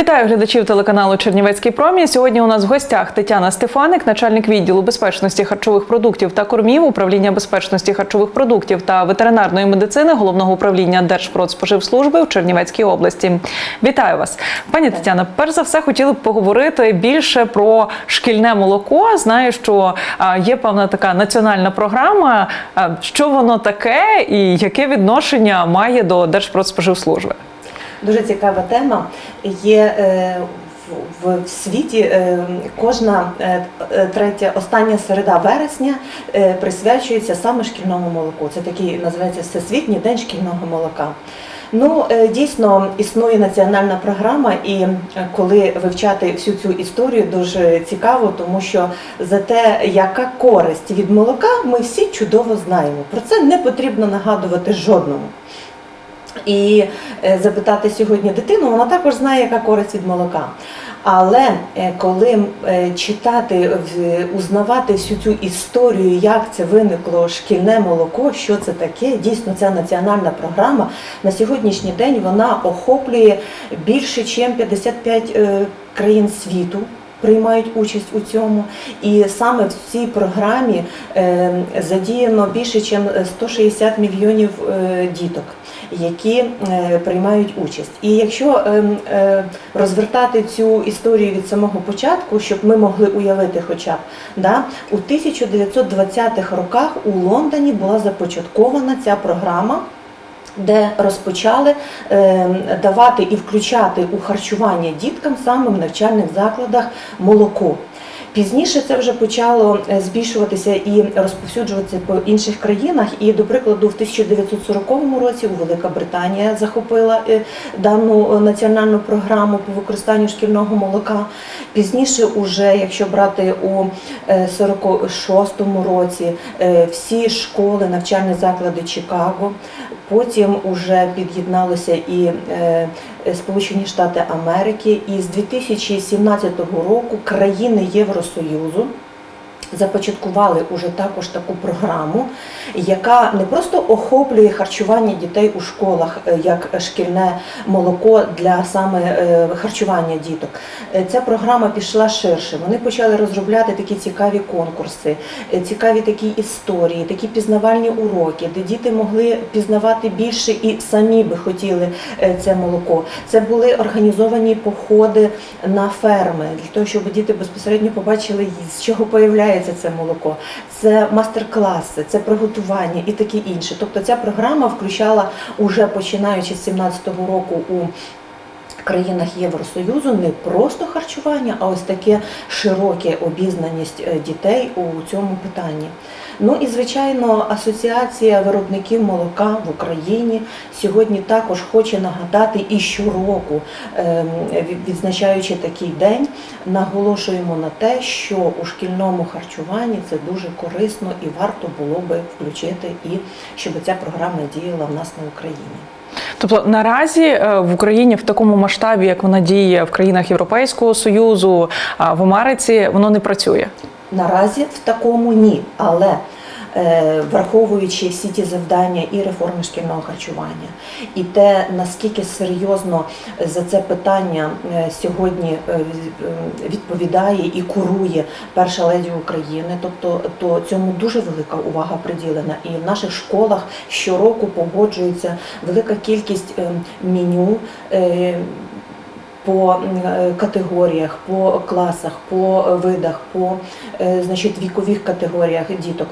Вітаю глядачів телеканалу Чернівецький промінь. Сьогодні у нас в гостях Тетяна Стефаник, начальник відділу безпечності харчових продуктів та кормів, управління безпечності харчових продуктів та ветеринарної медицини головного управління Держпродспоживслужби в Чернівецькій області. Вітаю вас, пані Тетяна. Перш за все, хотіли б поговорити більше про шкільне молоко. Знаю, що є певна така національна програма. Що воно таке і яке відношення має до Держпродспоживслужби? Дуже цікава тема. Є е, в, світі е, кожна е, третя, остання середа вересня присвячується саме шкільному молоку. Це такий називається Всесвітній день шкільного молока. Ну, дійсно існує національна програма, і коли вивчати всю цю історію, дуже цікаво, тому що за те, яка користь від молока, ми всі чудово знаємо. Про це не потрібно нагадувати жодному. І е, запитати сьогодні дитину, вона також знає, яка користь від молока. Але е, коли е, читати, узнавати всю цю історію, як це виникло шкільне молоко, що це таке, дійсно ця національна програма на сьогоднішній день вона охоплює більше, ніж 55 е, країн світу. Приймають участь у цьому, і саме в цій програмі е, задіяно більше, ніж 160 мільйонів діток, які е, приймають участь. І якщо е, е, розвертати цю історію від самого початку, щоб ми могли уявити, хоча б да, у 1920-х роках у Лондоні була започаткована ця програма де розпочали е, давати і включати у харчування діткам саме в навчальних закладах молоко. Пізніше це вже почало е, збільшуватися і розповсюджуватися по інших країнах. І, до прикладу, в 1940 році Велика Британія захопила е, дану е, національну програму по використанню шкільного молока. Пізніше, уже, якщо брати у е, 46-му році, всі школи, навчальні заклади Чикаго, потім уже під'єдналися і Сполучені Штати Америки, і з 2017 року країни Євросоюзу започаткували уже також таку програму, яка не просто охоплює харчування дітей у школах е, як шкільне молоко для саме е, харчування діток. Е, Ця програма пішла ширше. Вони почали розробляти такі цікаві конкурси, цікаві такі історії, такі пізнавальні уроки, де діти могли пізнавати більше і самі би хотіли це молоко. Це були організовані походи на ферми для того, щоб діти безпосередньо побачили, з чого появляється це молоко. Це мастер-класи, це приготування і таке інше. Тобто ця програма включала уже починаючи з 17-го року у країнах Євросоюзу не просто харчування, а ось таке широке обізнаність е, дітей у цьому питанні. Ну і звичайно, асоціація виробників молока в Україні сьогодні також хоче нагадати і щороку, ем, відзначаючи такий день, наголошуємо на те, що у шкільному харчуванні це дуже корисно і варто було би включити, і щоб ця програма діяла в нас на Україні. Тобто наразі е, в Україні в такому масштабі, як вона діє в країнах Європейського союзу, в Америці, воно не працює. Наразі в такому ні, але враховуючи всі ті завдання і реформи шкільного харчування, і те, наскільки серйозно за це питання е, сьогодні е, е, відповідає і курує перша леді України, тобто то цьому дуже велика увага приділена. І в наших школах щороку погоджується велика кількість е, меню. е, по е, категоріях, по класах, по видах, по е, значить, вікових категоріях діток.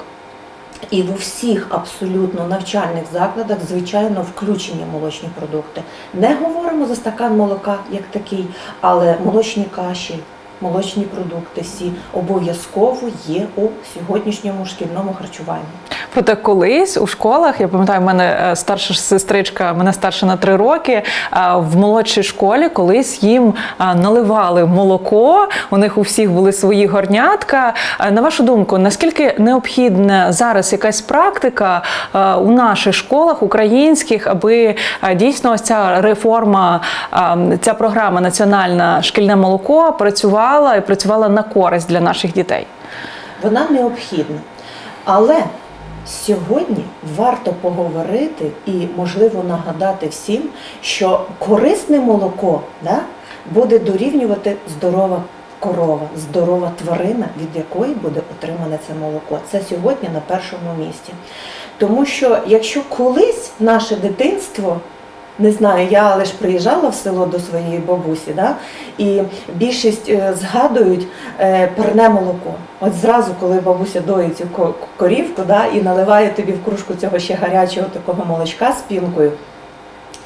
І в усіх абсолютно навчальних закладах, звичайно, включені молочні продукти. Не говоримо за стакан молока як такий, але молочні каші, молочні продукти всі обов'язково є у сьогоднішньому шкільному харчуванні. Проте колись у школах, я пам'ятаю, в мене е, старша сестричка, мене старша на три роки. а В молодшій школі колись їм наливали молоко. У них у всіх були свої горнятка. На вашу думку, наскільки необхідна зараз якась практика у наших школах українських, аби дійсно ось ця реформа, ця програма національна шкільне молоко працювала і працювала на користь для наших дітей? Вона необхідна. Але сьогодні варто поговорити і, можливо, нагадати всім, що корисне молоко, да, буде дорівнювати здорова корова, здорова тварина, від якої буде отримане це молоко. Це сьогодні на першому місці. Тому що якщо колись наше дитинство не знаю, я лише приїжджала в село до своєї бабусі, да? і більшість е, згадують е, парне молоко. От зразу, коли бабуся доїть цю корівку да? і наливає тобі в кружку цього ще гарячого такого молочка з пінкою.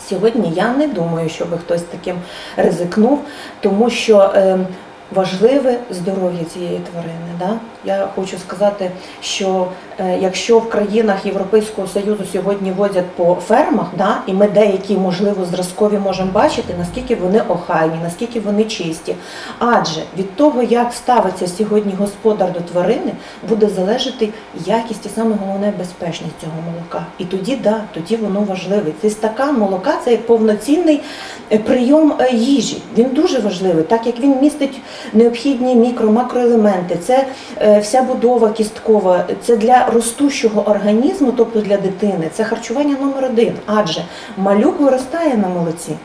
Сьогодні я не думаю, щоб хтось таким ризикнув, тому що е, важливе здоров'я цієї тварини. Да? Я хочу сказати, що е, якщо в країнах Європейського Союзу сьогодні возять по фермах, да, і ми деякі, можливо, зразкові можемо бачити, наскільки вони охайні, наскільки вони чисті. Адже від того, як ставиться сьогодні господар до тварини, буде залежати якість і саме головне безпечність цього молока. І тоді, да, тоді воно важливе. Цей стакан молока це як повноцінний е, прийом е, їжі. Він дуже важливий, так як він містить необхідні мікро, макроелементи. Це вся будова кісткова, це для ростущого організму, тобто для дитини. Це харчування номер один. Адже малюк виростає на молоці.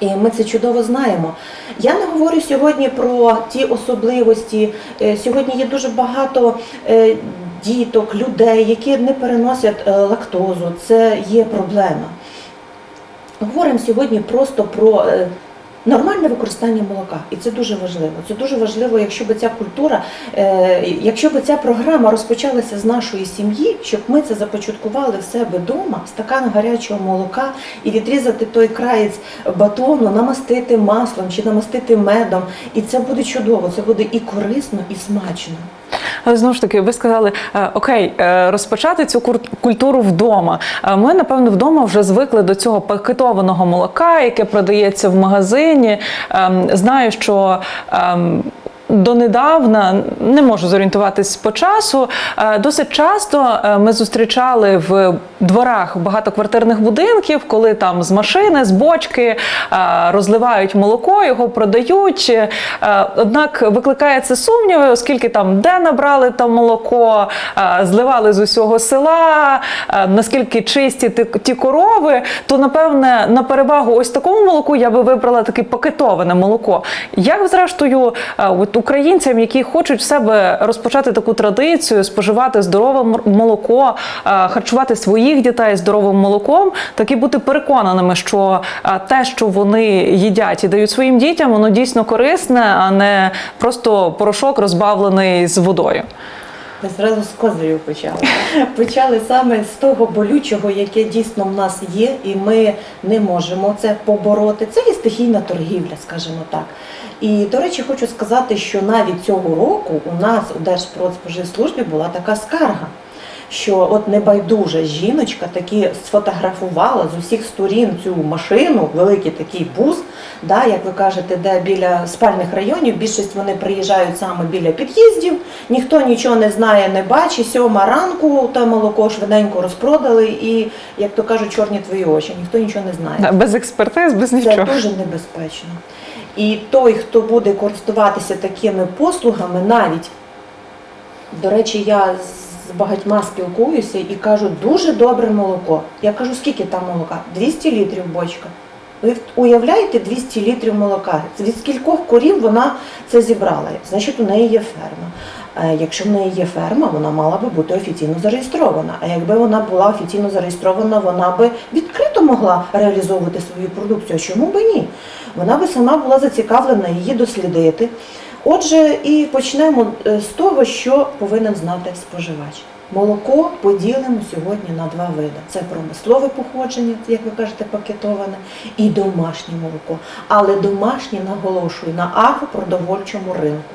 І ми це чудово знаємо. Я не говорю сьогодні про ті особливості. Е, Сьогодні є дуже багато е, діток, людей, які не переносять е, лактозу. Це є проблема. Говоримо сьогодні просто про е, нормальне використання молока, і це дуже важливо. Це дуже важливо, якщо б ця культура, е, якщо б ця програма розпочалася з нашої сім'ї, щоб ми це започаткували в себе вдома, стакан гарячого молока і відрізати той краєць батону, намастити маслом чи намастити медом. І це буде чудово, це буде і корисно, і смачно. Але знову ж таки, ви сказали, е, окей, е, розпочати цю культуру вдома. Е, Ми, напевно, вдома вже звикли до цього пакетованого молока, яке продається в магазині. Ем, Знаю, що. Донедавна не можу зорієнтуватись по часу. е, Досить часто е, ми зустрічали в дворах багатоквартирних будинків, коли там з машини, з бочки е, розливають молоко, його продають. Однак викликає це сумніви, оскільки там де набрали там молоко, зливали з усього села, наскільки чисті ті, корови, то напевне на перевагу ось такому молоку я би вибрала таке пакетоване молоко. Як зрештою, от українцям, які хочуть в себе розпочати таку традицію, споживати здорове молоко, е, харчувати своїх дітей здоровим молоком, так і бути переконаними, що е, те, що вони їдять і дають своїм дітям, воно дійсно корисне, а не просто порошок розбавлений з водою. Ми зразу з козирів почали. Почали саме з того болючого, яке дійсно в нас є, і ми не можемо це побороти. Це є стихійна торгівля, скажімо так. І, до речі, хочу сказати, що навіть цього року у нас у Держпродспоживслужбі була така скарга. Що от небайдужа жіночка таки сфотографувала з усіх сторін цю машину, великий такий бус, да, як ви кажете, де біля спальних районів, більшість вони приїжджають саме біля під'їздів, ніхто нічого не знає, не бачить. Сьома ранку те молоко швиденько розпродали, і, як то кажуть, чорні твої очі, ніхто нічого не знає. Без експертиз, без Це дуже небезпечно. І той, хто буде користуватися такими послугами, навіть, до речі, я з багатьма спілкуюся і кажу, дуже добре молоко. Я кажу, скільки там молока? 200 літрів бочка. Ви уявляєте 200 літрів молока? Від скількох корів вона це зібрала? Значить, у неї є ферма. Е, Якщо в неї є ферма, вона мала би бути офіційно зареєстрована. А якби вона була офіційно зареєстрована, вона би відкрито могла реалізовувати свою продукцію. Чому би ні? Вона би сама була зацікавлена її дослідити. Отже, і почнемо е, з того, що повинен знати споживач. Молоко поділимо сьогодні на два види: це промислове походження, як ви кажете, пакетоване, і домашнє молоко. Але домашнє наголошую на агропродовольчому ринку.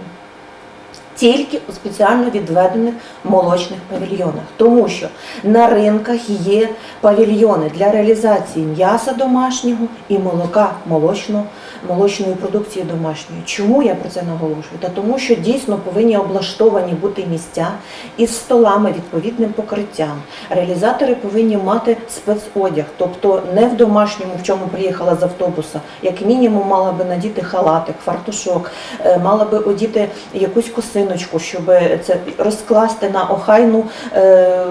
Тільки у спеціально відведених молочних павільйонах, тому що на ринках є павільйони для реалізації м'яса домашнього і молока молочного, молочної продукції домашньої. Чому я про це наголошую? Та тому, що дійсно повинні облаштовані бути місця із столами, відповідним покриттям. Реалізатори повинні мати спецодяг, тобто не в домашньому, в чому приїхала з автобуса, як мінімум мала би надіти халатик, фартушок, е, мала би одіти якусь косинку корзиночку, щоб це розкласти на охайну е,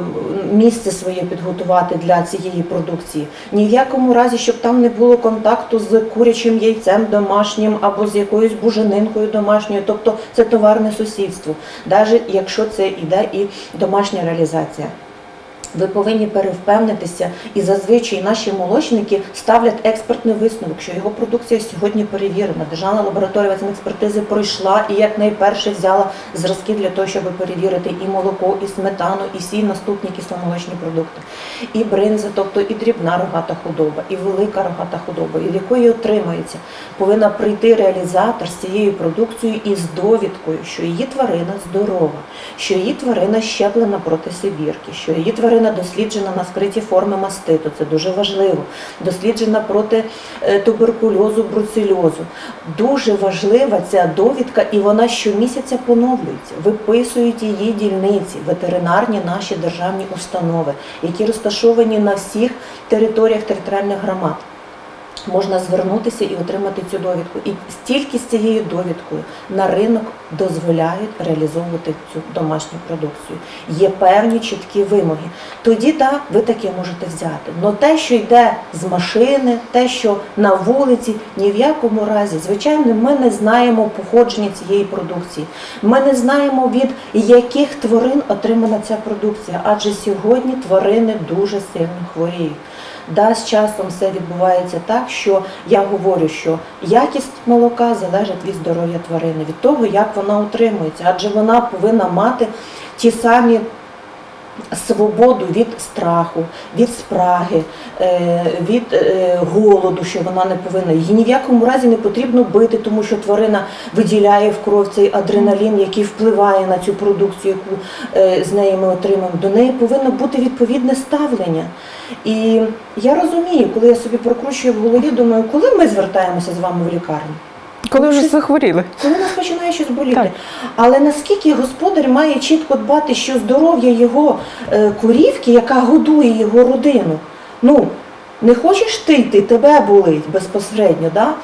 місце своє підготувати для цієї продукції. Ні в якому разі, щоб там не було контакту з курячим яйцем домашнім або з якоюсь буженинкою домашньою, тобто це товарне сусідство, навіть якщо це іде і домашня реалізація. Ви повинні перевпевнитися, і зазвичай наші молочники ставлять експертний висновок, що його продукція сьогодні перевірена. Державна лабораторія експертизи пройшла і якнайперше взяла зразки для того, щоб перевірити і молоко, і сметану, і всі наступні кисломолочні продукти, і бринза, тобто і дрібна рогата худоба, і велика рогата худоба, і якої отримається, повинна прийти реалізатор з цією продукцією із довідкою, що її тварина здорова, що її тварина щеплена проти сибірки, що її тварина досліджена на скриті форми маститу. Це дуже важливо. Досліджена проти е, туберкульозу, бруцельозу. Дуже важлива ця довідка, і вона щомісяця поновлюється. Виписують її дільниці, ветеринарні наші державні установи, які розташовані на всіх територіях територіальних громад можна звернутися і отримати цю довідку. І стільки з цією довідкою на ринок дозволяють реалізовувати цю домашню продукцію. Є певні чіткі вимоги. Тоді так, ви таке можете взяти. Но те, що йде з машини, те, що на вулиці, ні в якому разі, звичайно, ми не знаємо походження цієї продукції. Ми не знаємо від яких тварин отримана ця продукція, адже сьогодні тварини дуже сильно хворіють. Да, з часом все відбувається так, що я говорю, що якість молока залежить від здоров'я тварини, від того, як вона утримується, адже вона повинна мати ті самі свободу від страху, від спраги, е, від е, голоду, що вона не повинна. Її ні в якому разі не потрібно бити, тому що тварина виділяє в кров цей адреналін, який впливає на цю продукцію, яку е, з неї ми отримаємо. До неї повинно бути відповідне ставлення. І я розумію, коли я собі прокручую в голові, думаю, коли ми звертаємося з вами в лікарню? Коли вже захворіли. Коли нас починає щось боліти. Так. Але наскільки господар має чітко дбати, що здоров'я його е, корівки, яка годує його родину. Ну, не хочеш ти йти, тебе болить безпосередньо, да?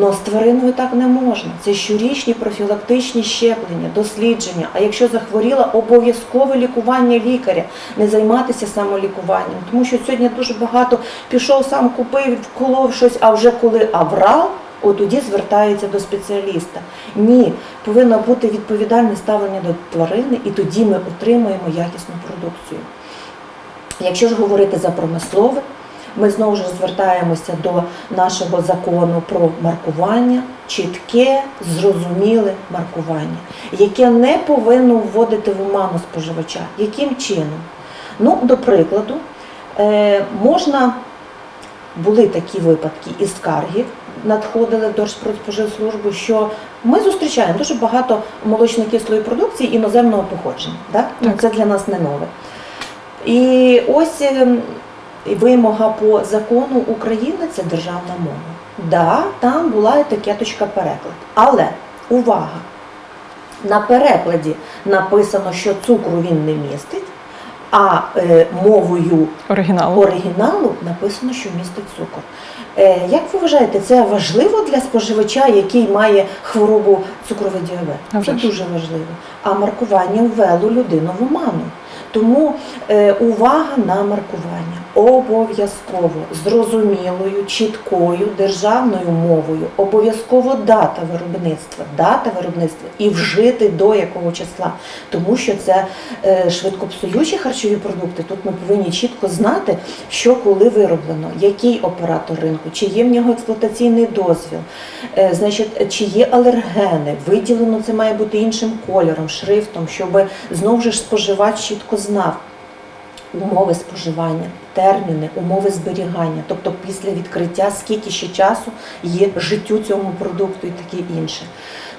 Но з твариною так не можна. Це щорічні профілактичні щеплення, дослідження. А якщо захворіла, обов'язкове лікування лікаря, не займатися самолікуванням. Тому що сьогодні дуже багато пішов, сам купив, вколов щось, а вже коли аврал, от тоді звертається до спеціаліста. Ні, повинно бути відповідальне ставлення до тварини, і тоді ми отримуємо якісну продукцію. Якщо ж говорити за промислове, ми знову ж звертаємося до нашого закону про маркування, чітке, зрозуміле маркування, яке не повинно вводити в оману споживача. Яким чином? Ну, до прикладу, е, можна були такі випадки і скарги надходили до що ми зустрічаємо дуже багато молочно-кислої продукції іноземного походження. Да? Ну, Так. Це для нас не нове. І ось ем, вимога по закону України це державна мова. Да, там була етикеточка переклад. Але увага! На перекладі написано, що цукру він не містить, а е, мовою оригіналу. оригіналу написано, що містить цукор. Е, як ви вважаєте, це важливо для споживача, який має хворобу цукровий діабет? А Це ж. дуже важливо. А маркування ввело людину в оману. Тому е, увага на маркування обов'язково зрозумілою, чіткою державною мовою, обов'язково дата виробництва, дата виробництва і вжити до якого числа, тому що це е, швидкопсуючі харчові продукти. Тут ми повинні чітко знати, що коли вироблено, який оператор ринку, чи є в нього експлуатаційний дозвіл, е, значить, чи є алергени, виділено це має бути іншим кольором, шрифтом, щоб знову ж споживач чітко знав умови споживання, терміни, умови зберігання, тобто після відкриття, скільки ще часу є життю цьому продукту і таке інше.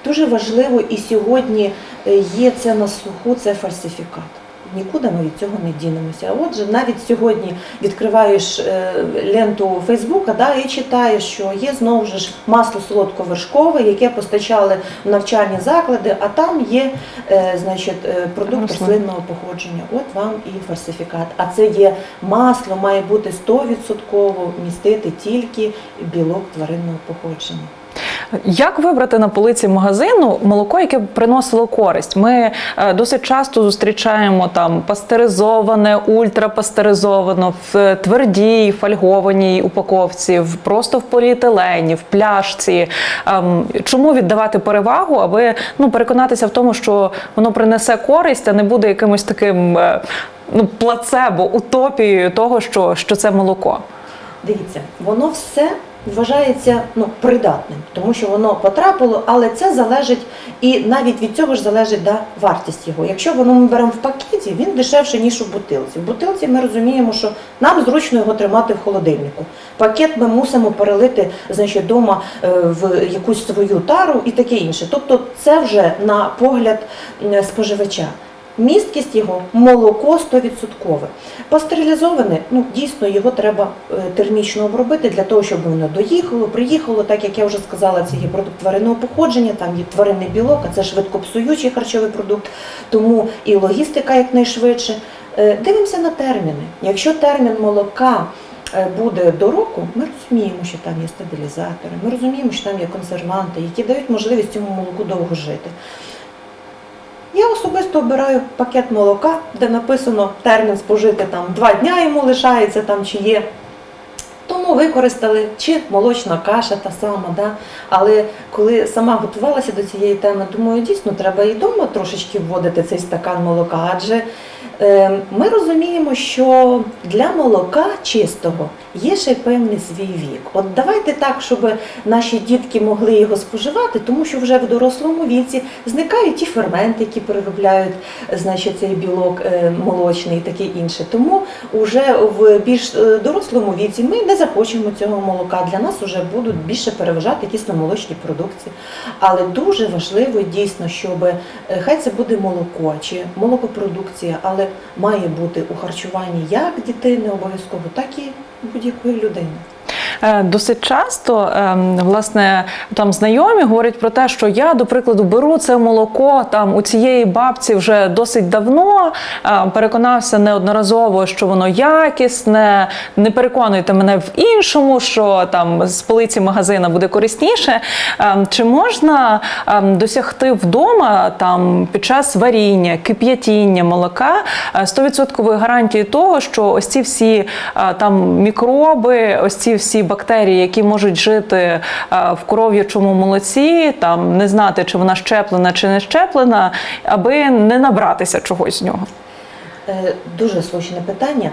Дуже важливо і сьогодні е, є це на слуху, це фальсифікат. Нікуди ми від цього не дінемося. Отже, навіть сьогодні відкриваєш е, ленту Фейсбука да, і читаєш, що є знову ж масло солодковершкове, яке постачали в навчальні заклади, а там є е, значить, е, продукт Рослин. рослинного походження. От вам і фальсифікат. А це є масло, має бути 100% містити тільки білок тваринного походження. Як вибрати на полиці магазину молоко, яке приносило користь? Ми е, досить часто зустрічаємо там пастеризоване, ультрапастеризовано в твердій фольгованій упаковці, в просто в поліетилені, в пляшці. Ем, Чому віддавати перевагу, аби ну переконатися в тому, що воно принесе користь, а не буде якимось таким е, ну плацебо, утопією того, що, що це молоко. Дивіться, воно все вважається ну, придатним, тому що воно потрапило, але це залежить і навіть від цього ж залежить да, вартість його. Якщо воно ми беремо в пакеті, він дешевше, ніж у бутилці. В бутилці ми розуміємо, що нам зручно його тримати в холодильнику. Пакет ми мусимо перелити значить, вдома е, в якусь свою тару і таке інше. Тобто це вже на погляд споживача. Місткість його молоко 100%. Пастерилізоване, ну дійсно його треба е, термічно обробити для того, щоб воно доїхало, приїхало, так як я вже сказала, це є продукт тваринного походження, там є тваринний білок, а це швидкопсуючий харчовий продукт, тому і логістика якнайшвидше. Е, Дивимося на терміни. Якщо термін молока е, буде до року, ми розуміємо, що там є стабілізатори, ми розуміємо, що там є консерванти, які дають можливість цьому молоку довго жити. Я особисто обираю пакет молока, де написано термін спожити там два дня йому лишається там чи є. Тому використали чи молочна каша та сама, да? але коли сама готувалася до цієї теми, думаю, дійсно треба і вдома трошечки вводити цей стакан молока, адже ми розуміємо, що для молока чистого є ще певний свій вік. От давайте так, щоб наші дітки могли його споживати, тому що вже в дорослому віці зникають ті ферменти, які переробляють значить, цей білок е, молочний і таке інше. Тому вже в більш е, дорослому віці ми не захочемо цього молока. Для нас вже будуть більше переважати кисломолочні продукції. Але дуже важливо дійсно, щоб е, хай це буде молоко чи молокопродукція, але має бути у харчуванні як дитини обов'язково, так і будь-якої людини. Е, Досить часто ем, власне там знайомі говорять про те, що я, до прикладу, беру це молоко там у цієї бабці вже досить давно. е, Переконався неодноразово, що воно якісне. Не переконуйте мене в іншому, що там з полиці магазина буде корисніше. Ем, Чи можна ем, досягти вдома там під час варіння, кип'ятіння молока е, 100% гарантії того, що ось ці всі е, там мікроби, ось ці всі бактерії, які можуть жити е, в коров'ячому молоці, там не знати, чи вона щеплена чи не щеплена, аби не набратися чогось з нього. Е, Дуже слушне питання.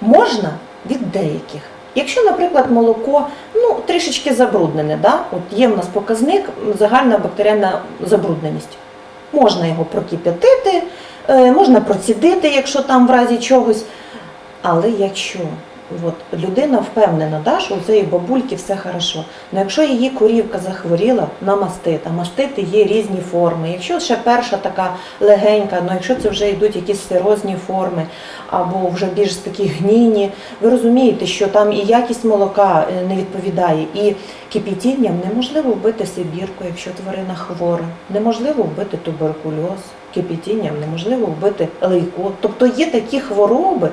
Можна від деяких. Якщо, наприклад, молоко ну, трішечки забруднене, да? от є в нас показник загальна бактеріальна забрудненість. Можна його прокип'ятити, е, можна процідити, якщо там в разі чогось. Але якщо от, людина впевнена, да, що у цієї бабульки все хорошо, але якщо її корівка захворіла на мастит, а мастити є різні форми. Якщо ще перша така легенька, ну якщо це вже йдуть якісь серозні форми, або вже більш такі гнійні, ви розумієте, що там і якість молока е, не відповідає, і кипітінням неможливо вбити сибірку, якщо тварина хвора, неможливо вбити туберкульоз. Кипітінням неможливо вбити лейко. Тобто є такі хвороби,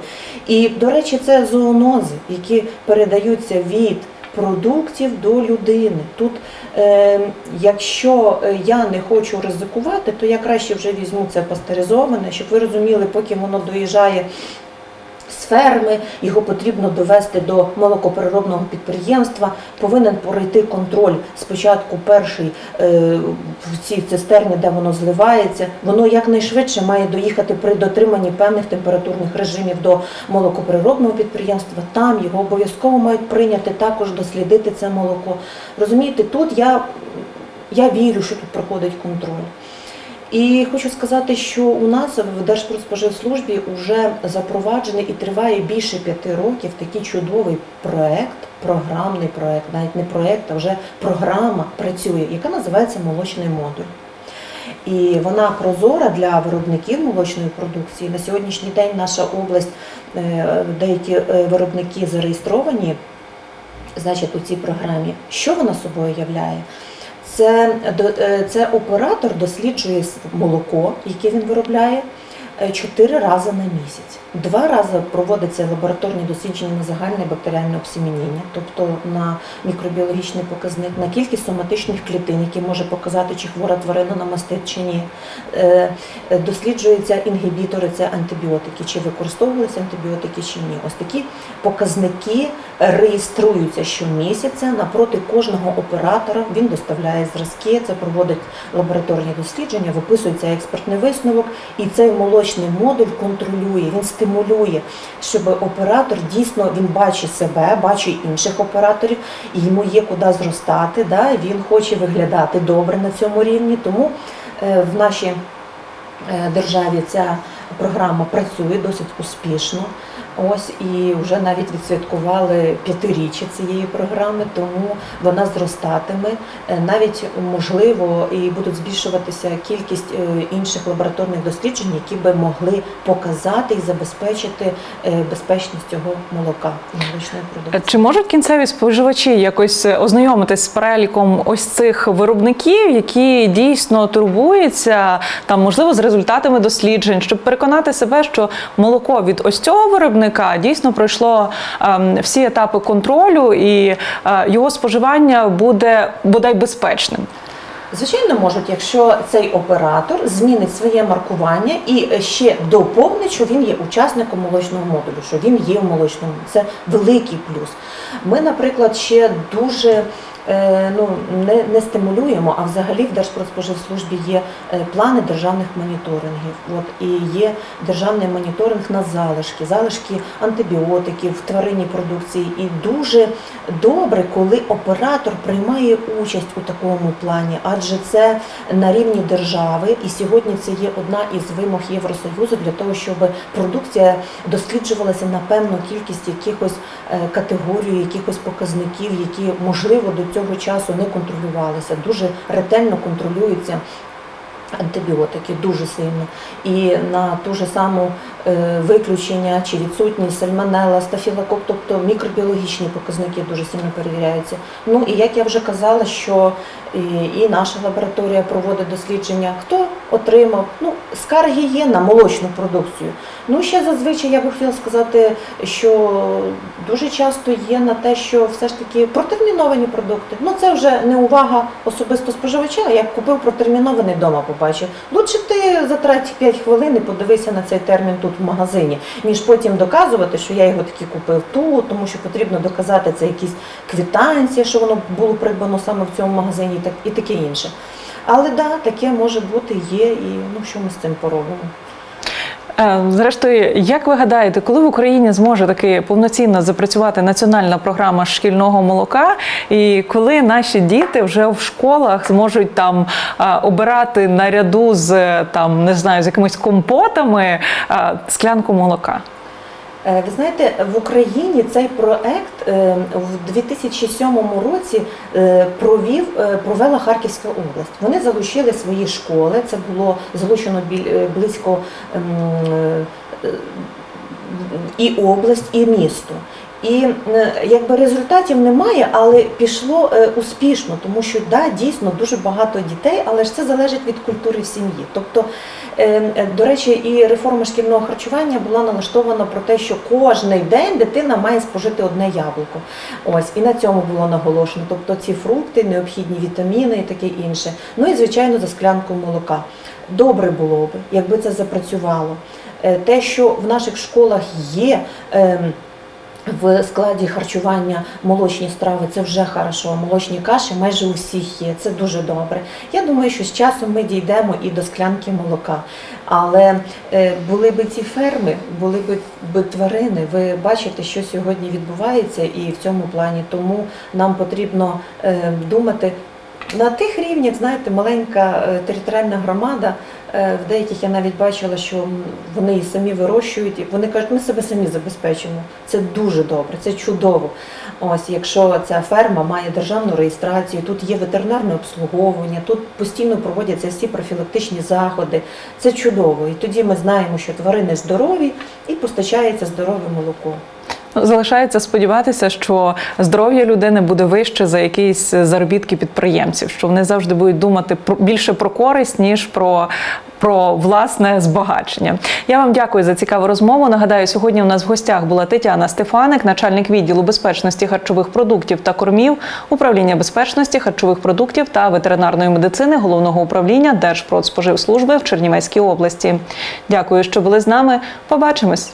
і, до речі, це зоонози, які передаються від продуктів до людини. Тут, е, якщо е, я не хочу ризикувати, то я краще вже візьму це пастеризоване, щоб ви розуміли, поки воно доїжджає ферми, його потрібно довести до молокопереробного підприємства, повинен пройти контроль спочатку перший е, в цій цистерні, де воно зливається. Воно якнайшвидше має доїхати при дотриманні певних температурних режимів до молокопереробного підприємства. Там його обов'язково мають прийняти також, дослідити це молоко. Розумієте, тут я, я вірю, що тут проходить контроль. І хочу сказати, що у нас в Держпродспоживслужбі вже запроваджений і триває більше п'яти років такий чудовий проект, програмний проект, навіть не проект, а вже програма працює, яка називається Молочний модуль. І вона прозора для виробників молочної продукції. На сьогоднішній день наша область, е, деякі е, виробники зареєстровані значить, у цій програмі. Що вона собою являє? Це, е, це оператор досліджує молоко, яке він виробляє, е, чотири рази на місяць. Два рази проводиться лабораторні дослідження на загальне бактеріальне обсімініння, тобто на мікробіологічний показник, на кількість соматичних клітин, які може показати, чи хвора тварина на мастит чи ні. Е, е, Досліджуються інгібітори, це антибіотики, чи використовувалися антибіотики чи ні. Ось такі показники реєструються щомісяця напроти кожного оператора. Він доставляє зразки, це проводить лабораторні дослідження, виписується експертний висновок, і цей молочний модуль контролює, він стимулює, щоб оператор дійсно він бачить себе, бачить інших операторів, і йому є куди зростати. Да? Він хоче виглядати добре на цьому рівні. Тому е, в нашій е, державі ця програма працює досить успішно. Ось і вже навіть відсвяткували п'ятиріччя цієї програми, тому вона зростатиме. Е, Навіть можливо і будуть збільшуватися кількість е, інших лабораторних досліджень, які би могли показати і забезпечити е, безпечність цього молока молочної продукції. Чи можуть кінцеві споживачі якось ознайомитись з переліком ось цих виробників, які дійсно турбуються там, можливо, з результатами досліджень, щоб переконати себе, що молоко від ось цього виробника дійсно пройшло ем, всі етапи контролю, і е, його споживання буде бодай безпечним? Звичайно, можуть, якщо цей оператор змінить своє маркування і ще доповнить, що він є учасником молочного модулю, що він є в молочному. Це великий плюс. Ми, наприклад, ще дуже е, ну, не, не стимулюємо, а взагалі в Держпродспоживслужбі є е, плани державних моніторингів. От, і є державний моніторинг на залишки, залишки антибіотиків в продукції. І дуже добре, коли оператор приймає участь у такому плані, адже це на рівні держави, і сьогодні це є одна із вимог Євросоюзу для того, щоб продукція досліджувалася на певну кількість якихось е, категорій, якихось показників, які можливо до цього часу не контролювалися. Дуже ретельно контролюються. Антибіотики дуже сильно і на ту ж саму е, виключення чи відсутність сальмонелла, стафілокок, тобто мікробіологічні показники дуже сильно перевіряються. Ну і як я вже казала, що і, і наша лабораторія проводить дослідження, хто отримав. Ну, скарги є на молочну продукцію. Ну ще зазвичай я би хотіла сказати, що дуже часто є на те, що все ж таки протерміновані продукти. Ну це вже не увага особисто споживача. Як купив протермінований вдома, побачив. Лучше ти затратив 5 хвилин і подивися на цей термін тут в магазині, ніж потім доказувати, що я його таки купив тут, тому що потрібно доказати це якісь квитанції, що воно було придбано саме в цьому магазині, так і таке інше. Але да, таке може бути, є, і ну що ми з цим поробимо. Е, Зрештою, як ви гадаєте, коли в Україні зможе таки повноцінно запрацювати національна програма шкільного молока, і коли наші діти вже в школах зможуть там е, обирати наряду з там не знаю з якимись компотами е, склянку молока? Е, Ви знаєте, в Україні цей проект е, в 2007 році е, провів провела Харківська область. Вони залучили свої школи. Це було залучено близько ем, і область, і місто. І якби результатів немає, але пішло успішно, тому що да, дійсно дуже багато дітей, але ж це залежить від культури в сім'ї. Тобто, до речі, і реформа шкільного харчування була налаштована про те, що кожний день дитина має спожити одне яблуко. Ось і на цьому було наголошено. Тобто ці фрукти, необхідні вітаміни і таке інше. Ну і звичайно за склянку молока. Добре було б, якби це запрацювало. Е, Те, що в наших школах є. В складі харчування молочні страви це вже хорошо. Молочні каші майже у всіх є. Це дуже добре. Я думаю, що з часом ми дійдемо і до склянки молока. Але е, були би ці ферми, були би, би тварини. Ви бачите, що сьогодні відбувається, і в цьому плані тому нам потрібно е, думати. На тих рівнях, знаєте, маленька е, територіальна громада, в деяких я навіть бачила, що вони і самі вирощують, і вони кажуть, ми себе самі забезпечимо. Це дуже добре, це чудово. Ось, якщо ця ферма має державну реєстрацію, тут є ветеринарне обслуговування, тут постійно проводяться всі профілактичні заходи. Це чудово. І тоді ми знаємо, що тварини здорові і постачається здорове молоко. Залишається сподіватися, що здоров'я людини буде вище за якісь заробітки підприємців, що вони завжди будуть думати про більше про користь ніж про. Про власне збагачення. Я вам дякую за цікаву розмову. Нагадаю, сьогодні у нас в гостях була Тетяна Стефаник, начальник відділу безпечності харчових продуктів та кормів, управління безпечності харчових продуктів та ветеринарної медицини головного управління Держпродспоживслужби в Чернівецькій області. Дякую, що були з нами. Побачимось.